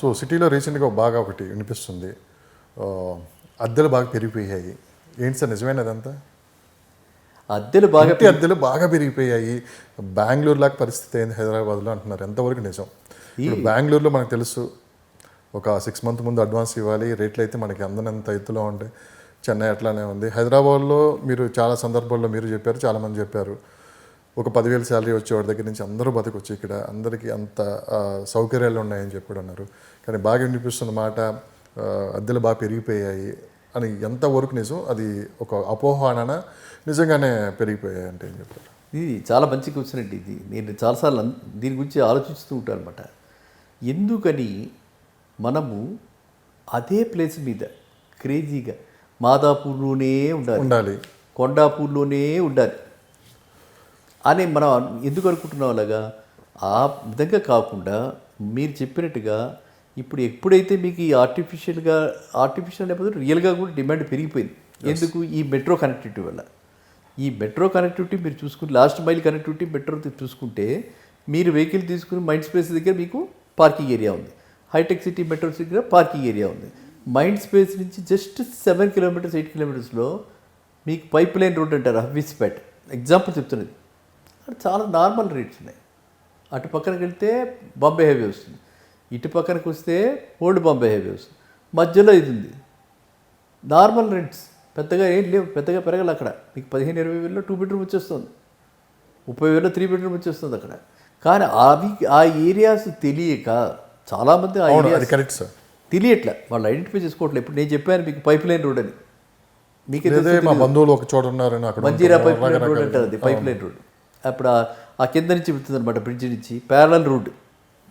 So సిటీలో రీసెంట్గా బాగా ఒకటి వినిపిస్తుంది. అద్దెలు బాగా పెరిగిపోయాయి. ఏంటి సార్ నిజమేనా అదంతా అద్దెలు బాగా అద్దెలు బాగా పెరిగిపోయాయి. బెంగళూరు లాగా పరిస్థితి అయింది హైదరాబాద్లో అంటున్నారు. ఎంతవరకు నిజం? ఇప్పుడు బెంగళూరులో మనకు తెలుసు ఒక సిక్స్ మంత్ ముందు అడ్వాన్స్ ఇవ్వాలి. రేట్లు అయితే మనకి అందనంత ఎత్తులో ఉంటాయి చెన్నై అట్లానే ఉంది. హైదరాబాద్లో మీరు చాలా సందర్భాల్లో మీరు చెప్పారు చాలామంది చెప్పారు. ఒక పదివేలు శాలరీ వచ్చేవాడి దగ్గర నుంచి అందరూ బతకొచ్చు ఇక్కడ అందరికీ అంత సౌకర్యాలు ఉన్నాయని చెప్పాడు అన్నారు. కానీ బాగా వినిపిస్తున్న మాట అద్దెలు బాగా పెరిగిపోయాయి అని ఎంతవరకు నిజం అది ఒక అపోహాన నిజంగానే పెరిగిపోయాయి అంటే ఏం చెప్పారు ఇది చాలా మంచి క్వశ్చన్ అండి ఇది. నేను చాలాసార్లు దీని గురించి ఆలోచిస్తూ ఉంటాను అనమాట ఎందుకని మనము అదే ప్లేస్ మీద క్రేజీగా మాదాపూర్లోనే ఉండాలి. ఉండాలి. కొండాపూర్లోనే ఉండాలి. అని మనం ఎందుకు అనుకుంటున్నాం అలాగా? ఆ విధంగా కాకుండా మీరు చెప్పినట్టుగా ఇప్పుడు ఎప్పుడైతే మీకు ఈ ఆర్టిఫిషియల్గా ఆర్టిఫిషియల్ లేకపోతే రియల్గా కూడా డిమాండ్ పెరిగిపోయింది. ఎందుకు? ఈ మెట్రో కనెక్టివిటీ వల్ల. ఈ మెట్రో కనెక్టివిటీ మీరు చూసుకుంటే లాస్ట్ మైల్ కనెక్టివిటీ మెట్రో చూసుకుంటే మీరు వెహికల్ తీసుకుని మైండ్ స్పేస్ దగ్గర మీకు పార్కింగ్ ఏరియా ఉంది. హైటెక్ సిటీ మెట్రో దగ్గర పార్కింగ్ ఏరియా ఉంది. మైండ్ స్పేస్ నుంచి జస్ట్ సెవెన్ కిలోమీటర్స్ ఎయిట్ కిలోమీటర్స్లో మీకు పైప్ లైన్ రోడ్ అంటారు హవ్విస్పేట్ ఎగ్జాంపుల్ చెప్తున్నది. చాలా నార్మల్ రేట్స్ ఉన్నాయి. అటు పక్కనకి వెళ్తే బాంబే హెవీ వస్తుంది. ఇటు పక్కనకి వస్తే ఓల్డ్ బాంబే హెవీ వస్తుంది. మధ్యలో ఇది ఉంది. Normal rents. పెద్దగా ఏం లేవు. పెద్దగా పెరగదు అక్కడ. మీకు పదిహేను ఇరవై వేలలో టూ బెడ్రూమ్ వచ్చేస్తుంది. ముప్పై వేలలో త్రీ బెడ్రూమ్ వచ్చేస్తుంది అక్కడ. కానీ అవి ఆ ఏరియాస్ తెలియక చాలామంది ఆ ఏరియాస్ కరెక్ట్ సార్ తెలియట్లే. వాళ్ళు ఐడెంటిఫై చేసుకోవట్లేదు ఇప్పుడు నేను చెప్పాను మీకు పైప్ లైన్ రోడ్ అని. మీకే మా బంధువులు ఒక చోట ఉన్నారని మంజీరా. పైప్ లైన్ రోడ్ అంటారు అది పైప్ లైన్ రోడ్ అప్పుడు ఆ- కింద నుంచి వెళ్తుంది అనమాట బ్రిడ్జ్ నుంచి. ప్యారలల్ రోడ్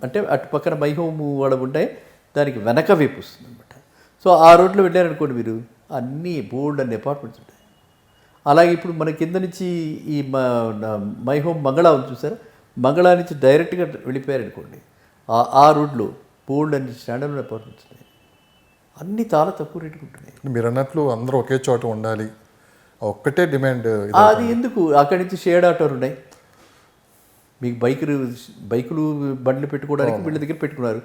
అంటే అటు పక్కన మై హోమ్ వాడ ఉంటాయి దానికి వెనక వైపు వస్తుంది అనమాట సో ఆ రోడ్లో వెళ్ళారనుకోండి మీరు అన్నీ బోల్డ్ అన్ని అపార్ట్మెంట్స్ ఉంటాయి. అలాగే ఇప్పుడు మన కింద నుంచి ఈ మ- నా- మై హోమ్ మంగళ ఉంది చూసారా? మంగళ నుంచి డైరెక్ట్గా వెళ్ళిపోయారనుకోండి ఆ ఆ రోడ్లో బోల్డ్ అన్ని స్టాండర్డ్ అపార్ట్మెంట్స్ ఉన్నాయి అన్నీ చాలా తక్కువ రేటుకు ఉంటున్నాయి. మీరు అన్నట్లు అందరూ ఒకే చోట ఉండాలి. ఒక్కటే డిమాండ్ అది ఎందుకు? అక్కడి నుంచి షేడ్ ఆటోలు ఉన్నాయి. మీకు బైకులు బైకులు బండ్లు పెట్టుకోవడానికి వీళ్ళ దగ్గర పెట్టుకున్నారు.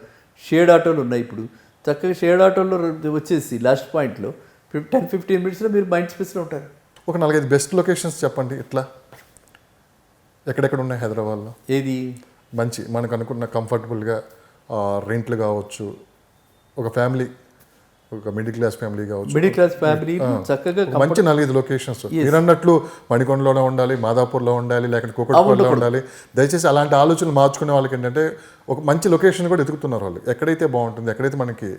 షేడ్ ఆటోలు ఉన్నాయి ఇప్పుడు. చక్కగా షేడ్ ఆటోలో వచ్చేసి లాస్ట్ పాయింట్లో టెన్ ఫిఫ్టీన్ మినిట్స్లో మీరు మైండ్ స్పేస్లో ఉంటారు. ఒక నాలుగైదు బెస్ట్ లొకేషన్స్ చెప్పండి ఇట్లా ఎక్కడెక్కడ ఉన్నాయి హైదరాబాద్లో? ఏది? మంచి మనకు అనుకున్న కంఫర్టబుల్గా రెంట్లు కావచ్చు ఒక ఫ్యామిలీ ఒక మిడిల్ క్లాస్ ఫ్యామిలీ కావచ్చు. మిడిల్ క్లాస్ ఫ్యామిలీ చక్కగా మంచి నాలుగైదు లొకేషన్స్ మీరు అన్నట్లు మణికొండలోనే ఉండాలి మాదాపూర్లో ఉండాలి లేకపోతే కూకట్పల్లిలో ఉండాలి. దయచేసి అలాంటి ఆలోచనలు మార్చుకునే వాళ్ళకి ఏంటంటే ఒక మంచి లొకేషన్ కూడా ఎదుగుతున్నారు వాళ్ళు. ఎక్కడైతే బాగుంటుంది ఎక్కడైతే మనకి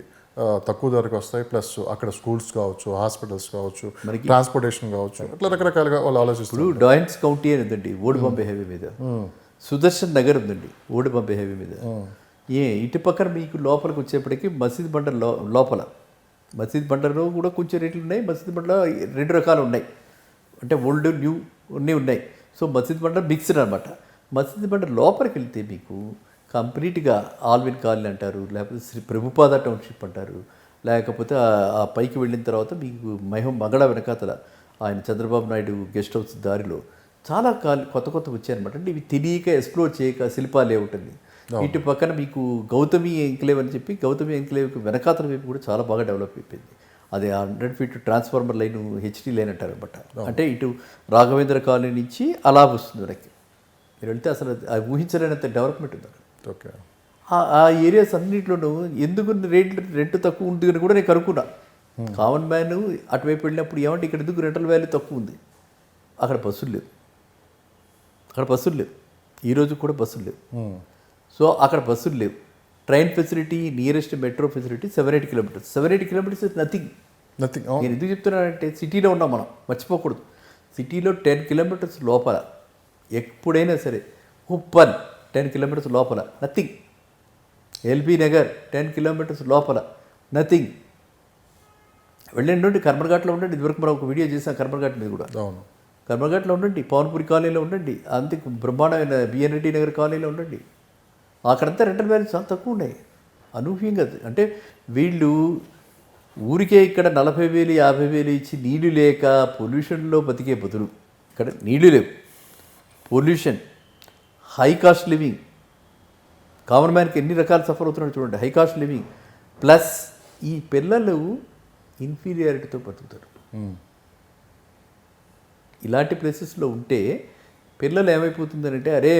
తక్కువ ధరకు వస్తాయి ప్లస్ అక్కడ స్కూల్స్ కావచ్చు హాస్పిటల్స్ కావచ్చు ట్రాన్స్పోర్టేషన్ కావచ్చు అట్లా రకరకాలుగా వాళ్ళు ఆలోచిస్తారు ఇప్పుడు డాయిన్స్ కౌంటీ అని ఉందండి ఓడి బాంబే హైవే మీద. సుదర్శన్ నగర్ ఉందండి ఓడి బాంబే హైవే మీద. ఏ ఇటు పక్కన మీకు లోపలికి వచ్చేప్పటికి మసీద్ బండర్లో లోపల. మసీద్ బండర్లో కూడా కొంచెం రేట్లు ఉన్నాయి మసీద్ బండలో రెండు రకాలు ఉన్నాయి. అంటే ఓల్డ్ న్యూ అన్నీ ఉన్నాయి. సో మసీద్ బండర్ మిక్స్డ్ అనమాట మసీద్ బండర్ లోపలికి వెళ్తే మీకు కంప్లీట్గా ఆల్విన్ కాలనీ అంటారు లేకపోతే శ్రీ ప్రభుపాద టౌన్షిప్ అంటారు లేకపోతే ఆ- పైకి వెళ్ళిన తర్వాత మీకు మహం మగడ వెనకాతల ఆయన చంద్రబాబు నాయుడు గెస్ట్ హౌస్ దారిలో చాలా కాల్ కొత్త కొత్త వచ్చాయన్నమాట. అంటే ఇవి తెలియక ఎక్స్ప్లోర్ చేయక శిల్పాలే ఉంటుంది. ఇటు పక్కన మీకు గౌతమి ఎంక్లేవ్ అని చెప్పి గౌతమి ఎంక్లేవ్కి వెనకాతల వైపు కూడా చాలా బాగా డెవలప్ అయిపోయింది. అది hundred feet transformer line HD line అంటారు అనమాట అంటే ఇటు రాఘవేంద్ర కాలనీ నుంచి అలా వస్తుంది వెనక్కి. మీరు వెళ్తే అసలు అది ఊహించలేనంత డెవలప్మెంట్ ఉంది అక్కడ. ఓకే. ఆ- ఆ ఏరియాస్ అన్నింటిలోనూ ఎందుకు రేట్ రెంట్ తక్కువ ఉంది అని కూడా నేను కనుక్కున్నా. కామన్ మ్యాన్ అటువైపు వెళ్ళినప్పుడు ఏమంటే ఇక్కడ ఎందుకు రెంటల్ వాల్యూ తక్కువ ఉంది? అక్కడ బస్సులు లేవు. అక్కడ బస్సులు లేవు. ఈరోజు కూడా బస్సులు లేవు. సో అక్కడ బస్సులు లేవు. Train facility nearest metro facility seven eight kilometres. Seven eight kilometres is nothing. Nothing. నేను ఎందుకు చెప్తున్నానంటే సిటీలో ఉన్నాం మనం మర్చిపోకూడదు. సిటీలో టెన్ కిలోమీటర్స్ లోపల ఎప్పుడైనా సరే ఉప్పన్ టెన్ కిలోమీటర్స్ లోపల nothing. LB Nagar ten kilometres లోపల నథింగ్. వెళ్ళండి కర్మర్ఘాట్లో ఉండండి. ఇదివరకు మనం ఒక వీడియో చేసాం కర్మర్ఘాట్ మీద కూడా. అవును. కర్మర్ఘాట్లో ఉండండి పవన్పురి కాలనీలో ఉండండి అంతే బ్రహ్మాండమైన బిఎన్ రెడ్డి నగర్ కాలనీలో ఉండండి. అక్కడంతా రెంటల్ వాల్యూస్ చాలా తక్కువ ఉన్నాయి. అనూహ్యంగా అంటే వీళ్ళు ఊరికే ఇక్కడ నలభై వేలు యాభై వేలు ఇచ్చి నీళ్ళు లేక పొల్యూషన్లో బతికే బదులు ఇక్కడ నీళ్ళు లేవు. Pollution high cost living. Common మ్యాన్కి ఎన్ని రకాలు సఫర్ అవుతున్నాడు చూడండి. హై కాస్ట్ లివింగ్ ప్లస్ ఈ పిల్లలు ఇన్ఫీరియారిటీతో బతుకుతారు. ఇలాంటి ప్లేసెస్లో ఉంటే పిల్లలు ఏమైపోతుందంటే అరే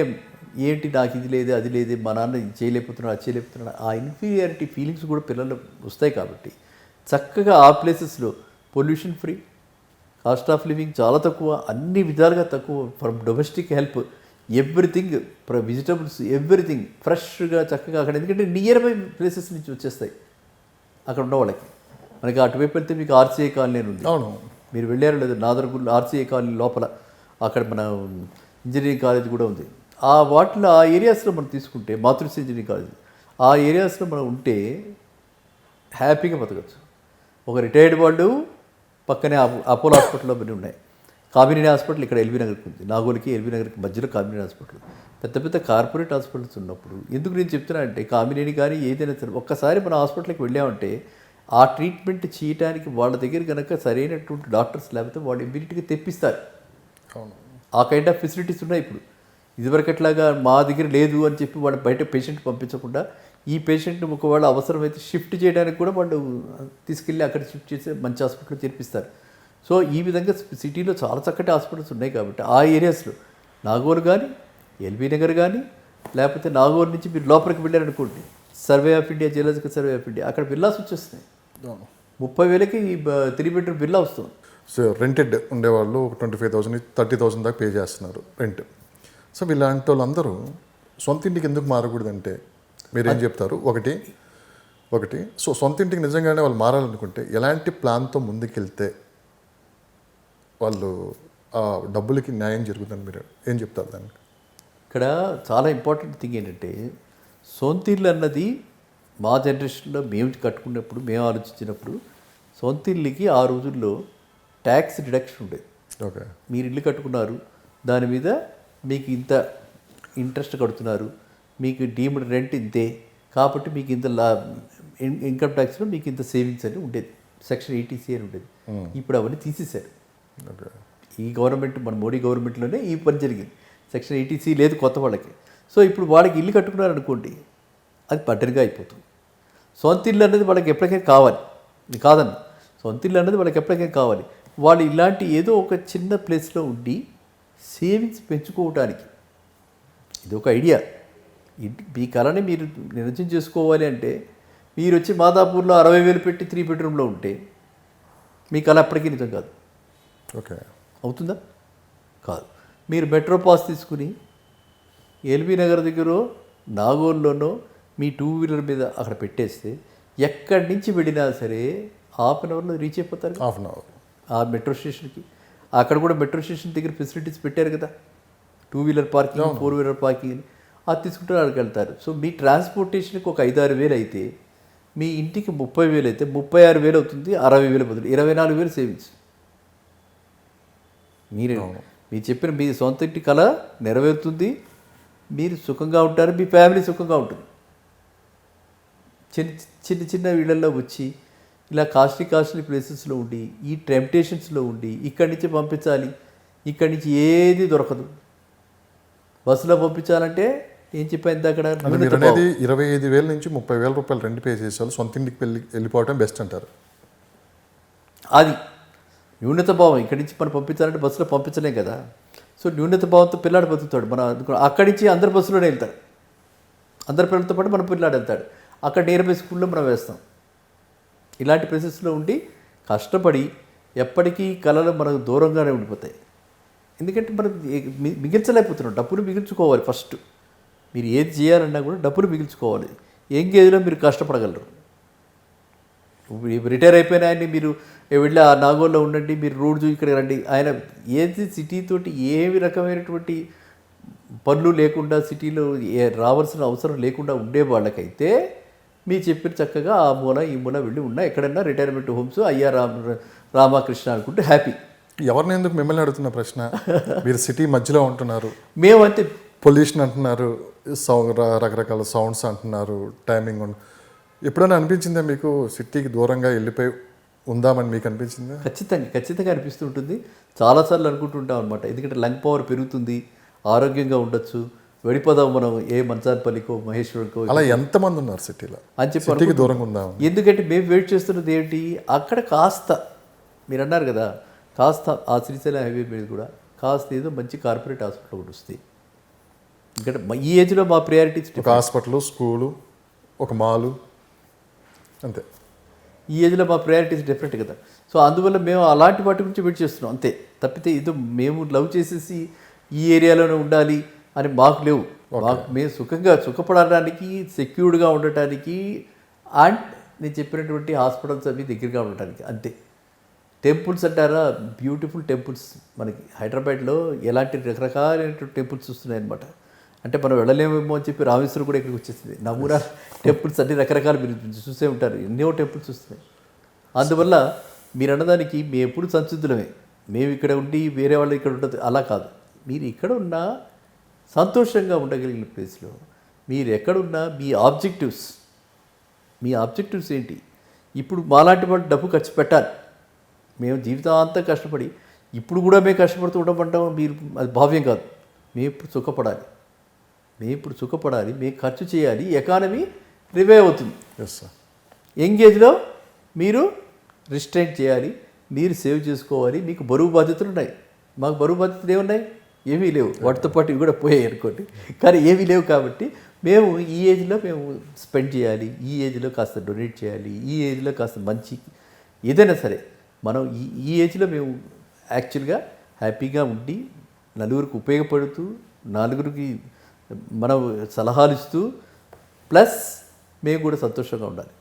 ఏంటి నాకు ఇది లేదు అది లేదు మా నాన్న ఇది చేయలేకపోతున్నాడు అది చేయలేకపోతున్నాడు ఆ ఇన్ఫీరియారిటీ ఫీలింగ్స్ కూడా పిల్లలు వస్తాయి కాబట్టి. చక్కగా ఆ ప్లేసెస్లో pollution free cost of living చాలా తక్కువ అన్ని విధాలుగా తక్కువ from domestic help everything vegetables everything ఫ్రెష్గా చక్కగా అక్కడ ఎందుకంటే నియర్ బై ప్లేసెస్ నుంచి వచ్చేస్తాయి అక్కడ ఉన్న వాళ్ళకి. మనకి అటువైపు వెళ్తే మీకు ఆర్సీఐ కాలనీ అని ఉంది. అవును. మీరు వెళ్ళారు లేదు నాదర్గుల్ ఆర్సీఐ కాలనీ లోపల అక్కడ మన ఇంజనీరింగ్ కాలేజ్ కూడా ఉంది. ఆ వాటిలో ఆ ఏరియాస్లో మనం తీసుకుంటే ఇంజనీరింగ్ కాలేజ్ ఆ ఏరియాస్లో మనం ఉంటే హ్యాపీగా బతకచ్చు. ఒక రిటైర్డ్ వాళ్ళు పక్కనే అపో- అపోలో హాస్పిటల్లో కొన్ని ఉన్నాయి. కామినేని హాస్పిటల్ ఇక్కడ ఎల్బీ నగర్కి ఉంది. నాగోలికి ఎల్బీ నగర్కి మధ్యలో కామినేని హాస్పిటల్. పెద్ద పెద్ద కార్పొరేట్ హాస్పిటల్స్ ఉన్నప్పుడు ఎందుకు నేను చెప్తున్నా అంటే కామినేని కానీ ఏదైనా సరే ఒక్కసారి మన హాస్పిటల్కి వెళ్ళామంటే ఆ ట్రీట్మెంట్ చేయడానికి వాళ్ళ దగ్గర కనుక సరైనటువంటి డాక్టర్స్ లేకపోతే వాళ్ళు ఇమ్మీడియట్గా తెప్పిస్తారు. అవును. ఆ కైండ్ ఆఫ్ ఫెసిలిటీస్ ఉన్నాయి ఇప్పుడు. ఇదివరకట్లాగా మా దగ్గర లేదు అని చెప్పి వాళ్ళు బయట పేషెంట్ పంపించకుండా ఈ పేషెంట్ని ఒకవేళ అవసరమైతే షిఫ్ట్ చేయడానికి కూడా వాళ్ళు తీసుకెళ్ళి అక్కడ షిఫ్ట్ చేసి మంచి హాస్పిటల్ చేర్పిస్తారు. సో ఈ విధంగా సిటీలో చాలా చక్కటి హాస్పిటల్స్ ఉన్నాయి కాబట్టి ఆ ఏరియాస్లో నాగోలు కానీ ఎల్బీ నగర్ కానీ లేకపోతే నాగోలు నుంచి మీరు లోపలికి వెళ్ళారనుకోండి survey of India geological survey of India అక్కడ విల్లాస్ వచ్చేస్తున్నాయి. ముప్పై వేలకి త్రీ బెడ్రూమ్ విల్లా వస్తుంది. సో రెంటెడ్ ఉండేవాళ్ళు ఒక twenty five thousand thirty thousand దాకా పే చేస్తున్నారు రెంట్ సో వీళ్ళంటి వాళ్ళందరూ సొంత ఇంటికి ఎందుకు మారకూడదంటే మీరేం చెప్తారు? ఒకటి ఒకటి సో సొంత ఇంటికి నిజంగానే వాళ్ళు మారాలనుకుంటే ఎలాంటి ప్లాన్తో ముందుకెళ్తే వాళ్ళు ఆ డబ్బులకి న్యాయం జరుగుతుంది మీరు ఏం చెప్తారు దానికి? ఇక్కడ చాలా ఇంపార్టెంట్ థింగ్ ఏంటంటే సొంత ఇల్లు అన్నది మా జనరేషన్లో మేము కట్టుకున్నప్పుడు మేము ఆలోచించినప్పుడు సొంత ఇల్లుకి ఆ రోజుల్లో ట్యాక్స్ డిడక్షన్ ఉండేది. ఓకే. మీరు ఇల్లు కట్టుకున్నారు దాని మీద మీకు ఇంత ఇంట్రెస్ట్ కడుతున్నారు మీకు డీమ్డ్ రెంట్ ఇంతే కాబట్టి మీకు ఇంత లా ఇన్- ఇన్కమ్ ట్యాక్స్లో మీకు ఇంత సేవింగ్స్ అని ఉండేది. సెక్షన్ ఎయిటీసీ అని ఉండేది. ఇప్పుడు అవన్నీ తీసేశారు. ఈ గవర్నమెంట్ మన మోడీ గవర్నమెంట్లోనే ఈ పని జరిగింది. సెక్షన్ ఎయిటీసీ లేదు కొత్త వాళ్ళకి. సో ఇప్పుడు వాళ్ళకి ఇల్లు కట్టుకున్నారు అనుకోండి అది పట్టరిగా అయిపోతుంది. సొంత ఇల్లు అనేది వాళ్ళకి ఎప్పటికైనా కావాలి. కాదన్న సొంత ఇల్లు అనేది వాళ్ళకి ఎప్పటికైనా కావాలి. వాళ్ళు ఇలాంటి ఏదో ఒక చిన్న ప్లేస్లో ఉండి సేవింగ్స్ పెంచుకోవటానికి. ఇది ఒక ఐడియా మీ కళని మీరు నిర్ణయం చేసుకోవాలి అంటే మీరు వచ్చి మాదాపూర్లో అరవై వేలు పెట్టి త్రీ బెడ్రూమ్లో ఉంటే మీ కళ అప్పటికీ నిజం కాదు. ఓకే. అవుతుందా? కాదు. మీరు మెట్రో పాస్ తీసుకుని ఎల్బీ నగర్ దగ్గర నాగోల్లోనో మీ టూ వీలర్ మీద అక్కడ పెట్టేస్తే ఎక్కడి నుంచి వెళ్ళినా సరే హాఫ్ అన్ అవర్లో రీచ్ అయిపోతారు. Half an hour. ఆ మెట్రో స్టేషన్కి. అక్కడ కూడా మెట్రో స్టేషన్ దగ్గర ఫెసిలిటీస్ పెట్టారు కదా. Two wheeler parking four wheeler parking అని. అది తీసుకుంటారు అక్కడికి వెళ్తారు. సో మీ ట్రాన్స్పోర్టేషన్కి ఒక ఐదు ఆరు వేలు అయితే మీ ఇంటికి ముప్పై వేలు అయితే ముప్పై ఆరు వేలు అవుతుంది అరవై వేలు బదులు ఇరవై నాలుగు వేలు సేవింగ్స్ మీరు మీరు చెప్పిన మీ సొంత ఇంటి కళ నెరవేరుతుంది. మీరు సుఖంగా ఉంటారు మీ ఫ్యామిలీ సుఖంగా ఉంటుంది. చిన్న చిన్న చిన్న వీళ్ళల్లో వచ్చి ఇలా కాస్ట్లీ కాస్ట్లీ ప్లేసెస్లో ఉండి ఈ టెంప్టేషన్స్లో ఉండి ఇక్కడి నుంచి పంపించాలి ఇక్కడి నుంచి ఏది దొరకదు. బస్సులో పంపించాలంటే ఏం చెప్పాను అక్కడ? అనేది ఇరవై ఐదు వేల నుంచి ముప్పై వేల రూపాయలు రెంట్ పే చేసేవాళ్ళు సొంత ఇంటికి వెళ్ళి వెళ్ళిపోవటం బెస్ట్ అంటారు. అది. న్యూనత భావం ఇక్కడి నుంచి మనం పంపించాలంటే బస్సులో పంపించలేం కదా. సో న్యూనత భావంతో పిల్లాడు బతుకుతాడు. మనం అక్కడి నుంచి అందరు బస్సులోనే వెళ్తారు. అందరి పిల్లలతో పాటు మన పిల్లాడు వెళ్తాడు. అక్కడ నియర్ బై స్కూల్లో మనం వేస్తాం. ఇలాంటి ప్లేసెస్లో ఉండి కష్టపడి ఎప్పటికీ కళలు మనకు దూరంగానే ఉండిపోతాయి. ఎందుకంటే మనం మిగిల్చలేకపోతున్నాం. డబ్బులు మిగిల్చుకోవాలి ఫస్ట్ మీరు ఏది చేయాలన్నా కూడా డబ్బులు మిగిల్చుకోవాలి. ఏం మీరు కష్టపడగలరు? రిటైర్ అయిపోయిన ఆయన్ని మీరు వెళ్ళి ఆ నాగోల్లో ఉండండి మీరు రోడ్డు ఇక్కడ రండి. ఆయన ఏది సిటీతోటి ఏమి రకమైనటువంటి పనులు లేకుండా సిటీలో ఏ రావాల్సిన అవసరం లేకుండా ఉండే వాళ్ళకైతే మీ చెప్పిన చక్కగా ఆ మూల ఈ మూల వెళ్ళి ఉన్నా ఎక్కడన్నా రిటైర్మెంట్ హోమ్స్ అయ్యా రామ రామకృష్ణ అనుకుంటే హ్యాపీ ఎవరిని ఎందుకు మిమ్మల్ని అడుగుతున్న ప్రశ్న? మీరు సిటీ మధ్యలో ఉంటున్నారు. మేమంతే పొల్యూషన్ అంటున్నారు రకరకాల సౌండ్స్ అంటున్నారు టైమింగ్ ఎప్పుడైనా అనిపించిందా మీకు సిటీకి దూరంగా వెళ్ళిపోయి ఉందామని మీకు అనిపించిందా? ఖచ్చితంగా ఖచ్చితంగా అనిపిస్తుంటుంది చాలాసార్లు అనుకుంటుంటాం అనమాట ఎందుకంటే లంగ్ పవర్ పెరుగుతుంది ఆరోగ్యంగా ఉండొచ్చు. వెళ్ళిపోదాం మనం ఏ మంచాన్పల్లికో మహేశ్వరుడికో అలా ఎంతమంది ఉన్నారు సిటీలో? అని చెప్పి దూరంగా ఉందాం ఎందుకంటే మేము వెయిట్ చేస్తున్నది ఏంటి? అక్కడ కాస్త మీరు అన్నారు కదా కాస్త ఆ శ్రీశైలం హైవే మీద కూడా కాస్త ఏదో మంచి కార్పొరేట్ హాస్పిటల్ ఒకటి వస్తుంది మ- ఈ ఏజ్లో మా ప్రయారిటీస్ ఒక హాస్పిటల్ స్కూలు ఒక మాలు అంతే. ఈ ఏజ్లో మా ప్రయారిటీస్ డిఫరెంట్ కదా. సో అందువల్ల మేము అలాంటి వాటి గురించి వెయిట్ చేస్తున్నాం అంతే. తప్పితే ఇది మేము లవ్ చేసేసి ఈ ఏరియాలోనే ఉండాలి అని మాకు లేవు. మాకు మేము సుఖంగా సుఖపడడానికి సెక్యూర్డ్గా ఉండటానికి అండ్ నేను చెప్పినటువంటి హాస్పిటల్స్ అవి దగ్గరగా ఉండటానికి అంతే. టెంపుల్స్ అంటారా? బ్యూటిఫుల్ టెంపుల్స్ మనకి. హైదరాబాద్లో ఎలాంటి రకరకాలైనటువంటి టెంపుల్స్ వస్తున్నాయి అనమాట అంటే మనం వెళ్ళలేమేమో అని చెప్పి రామేశ్వరం కూడా ఇక్కడికి వచ్చేసింది. నమూనా టెంపుల్స్ అన్ని రకరకాలు మీరు చూసే ఉంటారు. ఎన్నో టెంపుల్స్ వస్తున్నాయి. అందువల్ల మీరు అన్నదానికి మేము ఎప్పుడు సంసిద్ధులమే. మేము ఇక్కడ ఉండి వేరే వాళ్ళు ఇక్కడ ఉండదు. అలా కాదు. మీరు ఇక్కడ ఉన్నా సంతోషంగా ఉండగలిగిన ప్లేస్లో మీరు ఎక్కడున్నా మీ ఆబ్జెక్టివ్స్ మీ ఆబ్జెక్టివ్స్ ఏంటి? ఇప్పుడు మాలాంటి వాళ్ళు డబ్బు ఖర్చు పెట్టాలి. మేము జీవితాంతం కష్టపడి ఇప్పుడు కూడా మేము కష్టపడుతూ ఉండమంటాం మీరు అది భావ్యం కాదు. మేము ఇప్పుడు సుఖపడాలి. మేము ఇప్పుడు సుఖపడాలి మేము ఖర్చు చేయాలి ఎకానమీ రివైవ్ అవుతుంది. ఎస్ సార్ ఎంగేజ్లో మీరు రిస్ట్రైన్ చేయాలి మీరు సేవ్ చేసుకోవాలి మీకు బరువు బాధ్యతలు ఉన్నాయి. మాకు బరువు బాధ్యతలు ఏమున్నాయి? ఏమీ లేవు. వాటితో పాటు ఇవి కూడా పోయాయి అనుకోండి. కానీ ఏమీ లేవు కాబట్టి మేము ఈ ఏజ్లో మేము స్పెండ్ చేయాలి. ఈ ఏజ్లో కాస్త డొనేట్ చేయాలి. ఈ ఏజ్లో కాస్త మంచి ఏదైనా సరే మనం ఈ ఈ ఏజ్లో మేము యాక్చువల్గా హ్యాపీగా ఉండి నలుగురికి ఉపయోగపడుతూ నలుగురికి మనం సలహాలు ఇస్తూ ప్లస్ మేము కూడా సంతోషంగా ఉండాలి.